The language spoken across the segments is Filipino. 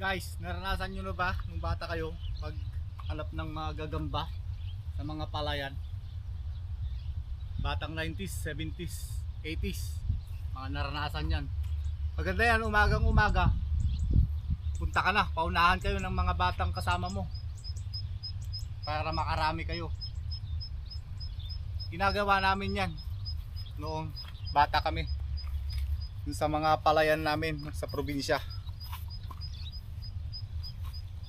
Guys, naranasan nyo na ba nung bata kayo pag hanap ng mga gagamba sa mga palayan? Batang 90s, 70s, 80s, mga naranasan yan. Maganda yan, umagang umaga. Punta ka na, paunahan kayo ng mga batang kasama mo. Para makarami kayo. Ginagawa namin yan noong bata kami. Sa mga palayan namin sa probinsya.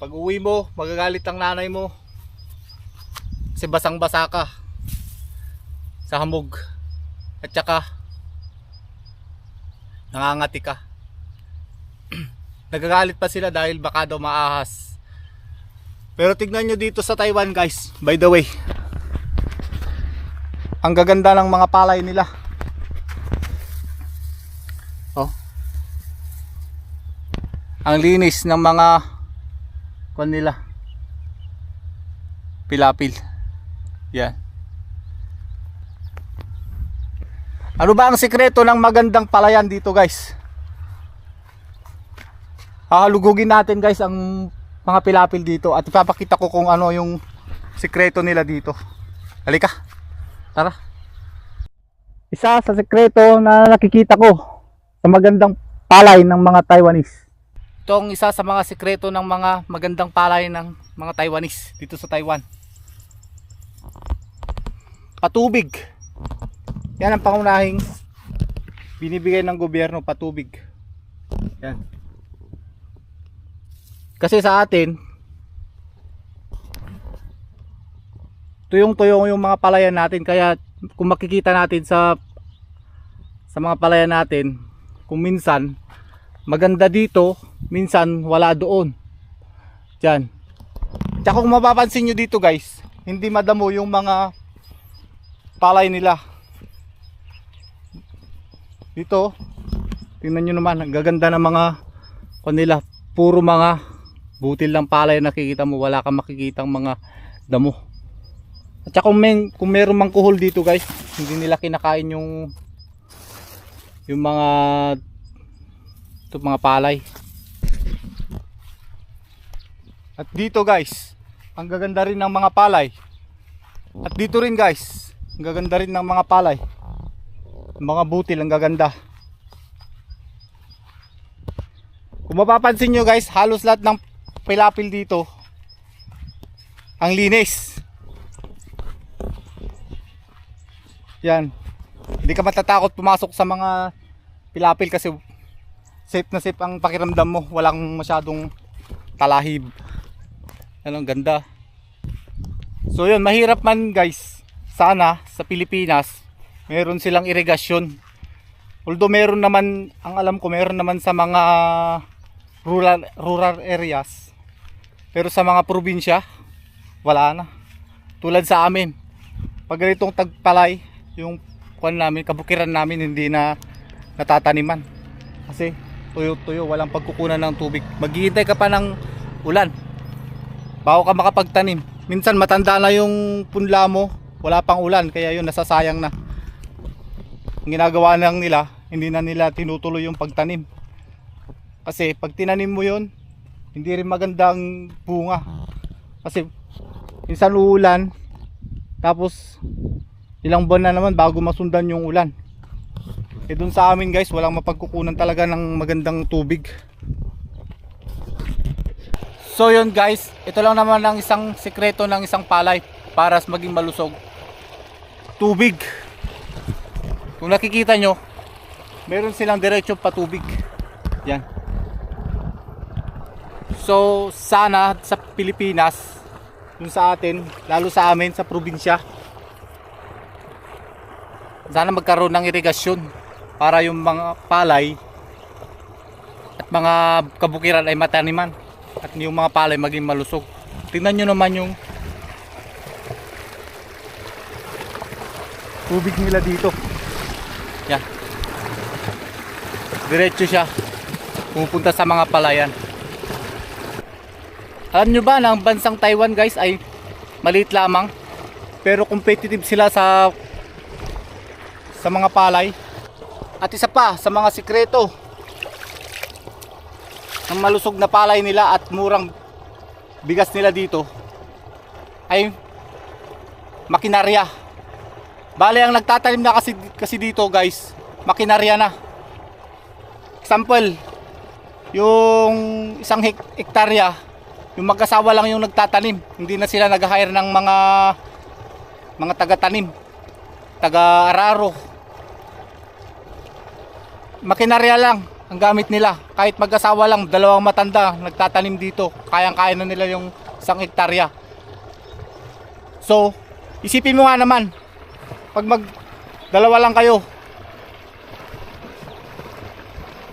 Pag uwi mo, magagalit ang nanay mo. Kasi basang basa ka. Sa hamog. At saka, nangangati ka. Nagagalit pa sila dahil baka daw maahas. Pero tignan nyo dito sa Taiwan guys, by the way. Ang gaganda ng mga palay nila. Oh. Ang linis ng mga kwan nila. Pilapil. Yan. Ano ba ang sikreto ng magandang palayan dito guys? Hahalugugin natin guys ang mga pilapil dito at ipapakita ko kung ano yung sikreto nila dito. Halika. Tara. Isa sa sikreto na nakikita ko sa magandang palay ng mga Taiwanese. Ito ang isa sa mga sikreto ng mga magandang palay ng mga Taiwanese dito sa Taiwan. Patubig. Yan ang pangunahing binibigay ng gobyerno, patubig. Yan. Kasi sa atin, tuyong-tuyong yung mga palayan natin kaya kung makikita natin sa sa mga palayan natin kung minsan maganda dito minsan wala doon. Diyan. Tsaka kung mapapansin nyo dito guys hindi madamo yung mga palay nila. Dito tingnan nyo naman ang gaganda ng mga kanila puro mga butil ng palay na nakikita mo wala kang makikitang mga damo. At saka kung, may, kung meron mang kuhol dito guys, hindi nila kinakain yung yung mga ito mga palay. At dito guys, ang gaganda rin ng mga palay. At dito rin guys, ang gaganda rin ng mga palay. Ang mga butil ang gaganda. Kung mapapansin nyo guys, halos lahat ng pilapil dito ang linis. Yan. Hindi ka matatakot pumasok sa mga pilapil kasi safe na safe ang pakiramdam mo. Walang masyadong talahib. Ang ganda. So yun, mahirap man guys. Sana sa Pilipinas, meron silang irigasyon. Although meron naman, ang alam ko meron naman sa mga rural, rural areas. Pero sa mga probinsya, wala na. Tulad sa amin. Pag ganitong tagpalay, yung kuan namin, kabukiran namin hindi na natataniman. Kasi tuyo-tuyo, walang pagkukunan ng tubig. Maghihintay ka pa ng ulan. Bago ka makapagtanim. Minsan matanda na yung punla mo, wala pang ulan, kaya yun nasasayang na. Ang ginagawa lang nila, hindi na nila tinutuloy yung pagtanim. Kasi pag tinanim mo yun, hindi rin magandang bunga. Kasi minsan uulan, tapos ilang buwan na naman bago masundan yung ulan eh dun sa amin guys walang mapagkukunan talaga ng magandang tubig. So yun guys ito lang naman ang isang sekreto ng isang palay para maging malusog tubig. Kung nakikita nyo meron silang diretsyo patubig yan. So sana sa Pilipinas dun sa atin lalo sa amin sa probinsya sana magkaroon ng irigasyon para yung mga palay at mga kabukiran ay mataniman at yung mga palay maging malusog. Tingnan nyo naman yung tubig nila dito. Yan. Diretso siya. Pupunta sa mga palayan. Alam nyo ba na ang bansang Taiwan guys ay maliit lamang? Pero competitive sila sa sa mga palay at isa pa sa mga sikreto ng malusog na palay nila at murang bigas nila dito ay makinarya. Bale ang nagtatanim na kasi kasi dito guys, makinarya na. Example, yung isang hek- hektarya, yung mag-asawa lang yung nagtatanim. Hindi na sila nag-hire ng mga mga taga-tanim, taga-araro. Makinarya lang ang gamit nila. Kahit mag-asawa lang, dalawang matanda nagtatanim dito. Kayang-kaya na nila yung isang hektarya. So, isipin mo nga naman, pag mag dalawa lang kayo,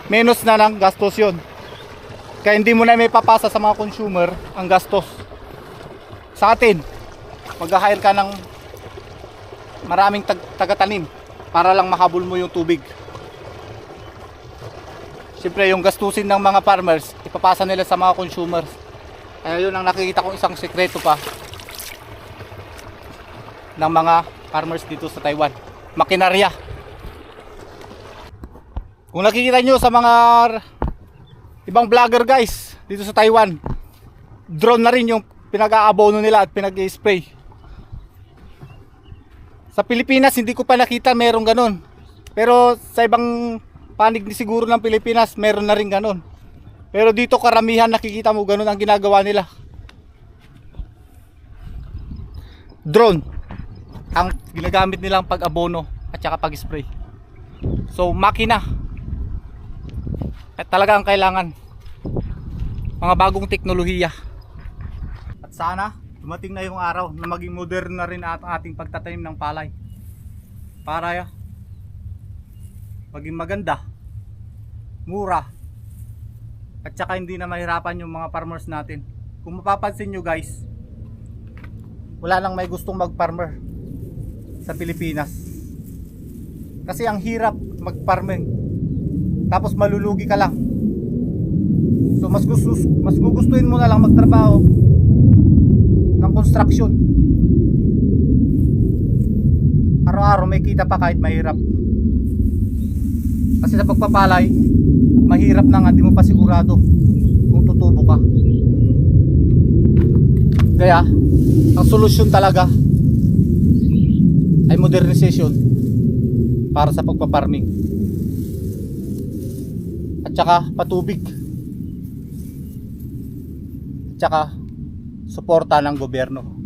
menos na ng gastos yun. Kaya hindi mo na may papasa sa mga consumer ang gastos. Sa atin, mag-hire ka ng maraming tag taga-tanim para lang mahabol mo yung tubig. Siyempre, yung gastusin ng mga farmers, ipapasa nila sa mga consumers. Kaya yun ang nakikita kong isang sekreto pa ng mga farmers dito sa Taiwan. Makinarya. Kung nakikita nyo sa mga ibang vlogger guys dito sa Taiwan, drone na rin yung pinag-aabono nila at pinag-spray. Sa Pilipinas, hindi ko pa nakita merong ganun. Pero sa ibang panig ni siguro ng Pilipinas, meron na rin ganun. Pero dito karamihan nakikita mo ganun ang ginagawa nila. Drone ang ginagamit nilang pag-abono at saka pag-spray. So makina. At talaga ang kailangan mga bagong teknolohiya. At sana dumating na yung araw na maging modern na rin at ating pagtatanim ng palay. Para maging maganda, mura, at saka hindi na mahirapan yung mga farmers natin. Kung mapapansin nyo guys, wala nang may gustong mag-farmer sa Pilipinas. Kasi ang hirap mag-farming. Tapos malulugi ka lang. So mas gusto mas gugustuhin mo na lang magtrabaho ng construction. Araw-araw may kita pa kahit mahirap. Kasi sa pagpapalay, mahirap na nga, di mo pa sigurado kung tutubo ka. Kaya, ang solusyon talaga ay modernization para sa pagpaparming. At saka patubig. At saka suporta ng gobyerno.